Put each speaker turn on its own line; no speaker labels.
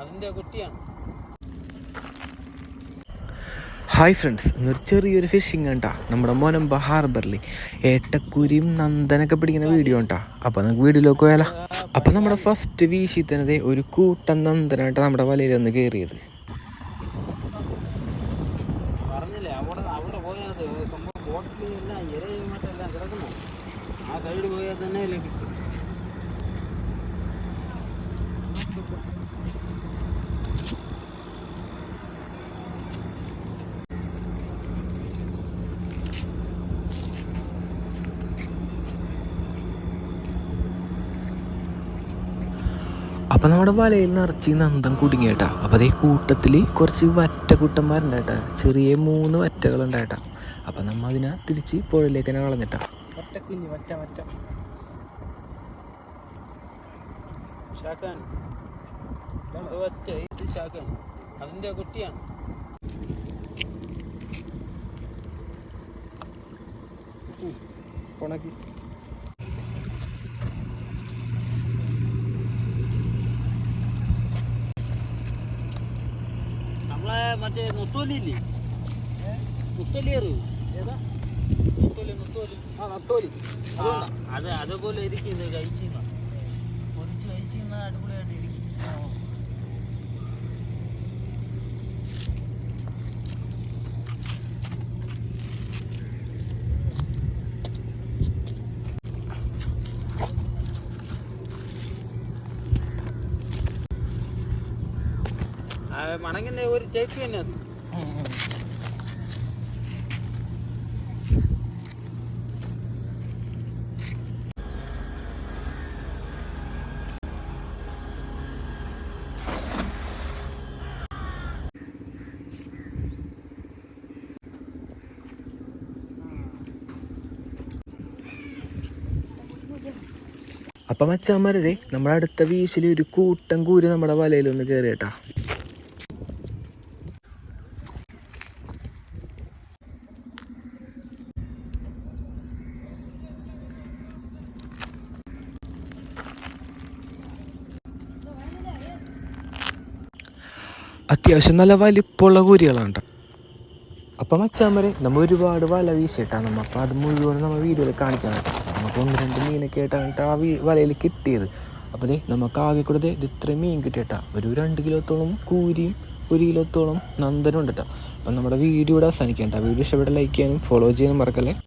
അതിന്റെ കുട്ടിയാണ്.
Hi friends ഇന്നൊരു ചെറിയൊരു ഫിഷിംഗ് ഉണ്ടാ നമ്മുടെ മോനമ്പ ഹാർബറിൽ ഏട്ടക്കുരിയും നന്ദനൊക്കെ പിടിക്കുന്ന വീഡിയോ ഉണ്ടാ അപ്പോൾ നമുക്ക് വീഡിയോയിലേക്ക് പോയാലോ. അപ്പോൾ നമ്മുടെ ഫസ്റ്റ് വീശി തന്നെ ഒരു കൂട്ടം നന്ദനായിട്ട് നമ്മുടെ വലയിൽ ഒന്ന് കയറിയത്
ആ സൈഡ് പോയാൽ തന്നെ കിട്ടും.
അപ്പോൾ നമ്മുടെ വലയിൽ നിറച്ച് നന്ദം കുടുങ്ങിയേട്ടാ. അപ്പോൾ അതേ കൂട്ടത്തിൽ കുറച്ച് വറ്റ കുട്ടന്മാരുണ്ടായിട്ടാ ചെറിയ മൂന്ന് വറ്റകളുണ്ടായിട്ടാ. അപ്പോൾ നമ്മൾ അതിനെ തിരിച്ച് പുഴയിലേക്ക് തന്നെ കളഞ്ഞിട്ടാ
വറ്റ ഒറ്റ ഒറ്റ ഇത് ഷാക്കാൻ അതിന്റെ കുട്ടിയാണ്
ഉണക്കി
നമ്മളെ മറ്റേ നൊത്തോലില്ലേ അറിയൂ ഏതാ? നുത്തോലി നുത്തോലി. ആ നത്തോലി. അത് അതേപോലെ ഇരിക്കുന്നത് കഴിച്ചിരുന്ന. പൊരിച്ച് കഴിച്ചിരുന്ന അടിപൊളിയായിട്ട് ഇരിക്കും മണങ്ങിന്റെ ഒരു ചേച്ചി തന്നെ
അപ്പം അച്ഛന്മാരതേ നമ്മുടെ അടുത്ത വീശിൽ ഒരു കൂട്ടം കൂര് നമ്മുടെ വലയിലൊന്ന് കയറിയേട്ടാ അത്യാവശ്യം നല്ല വലിപ്പമുള്ള കുരികളാണ് ട്ടോ. അപ്പം വരെ നമ്മൾ ഒരുപാട് വല വീശിയിട്ടാണ് നമ്മൾ അപ്പോൾ അത് മുഴുവൻ നമ്മൾ വീഡിയോയിൽ കാണിക്കാൻ നമുക്ക് ഒന്ന് രണ്ട് മീനൊക്കെ ആയിട്ടാണ് ആ വീ വലയിൽ കിട്ടിയത്. അപ്പോൾ ദേ നമുക്ക് ആകെ കൂടെ ഇത്രയും മീൻ കിട്ടിയിട്ടാ ഒരു രണ്ട് കിലോത്തോളം കൂരിയും ഒരു കിലോത്തോളം നന്ദനും ഉണ്ട് കേട്ടോ അപ്പം നമ്മുടെ വീഡിയോ ഇവിടെ അവസാനിക്കേണ്ട വീഡിയോ ഇഷ്ടപ്പെട്ട ലൈക്ക് ചെയ്യാനും ഫോളോ ചെയ്യാനും മറക്കല്ലേ?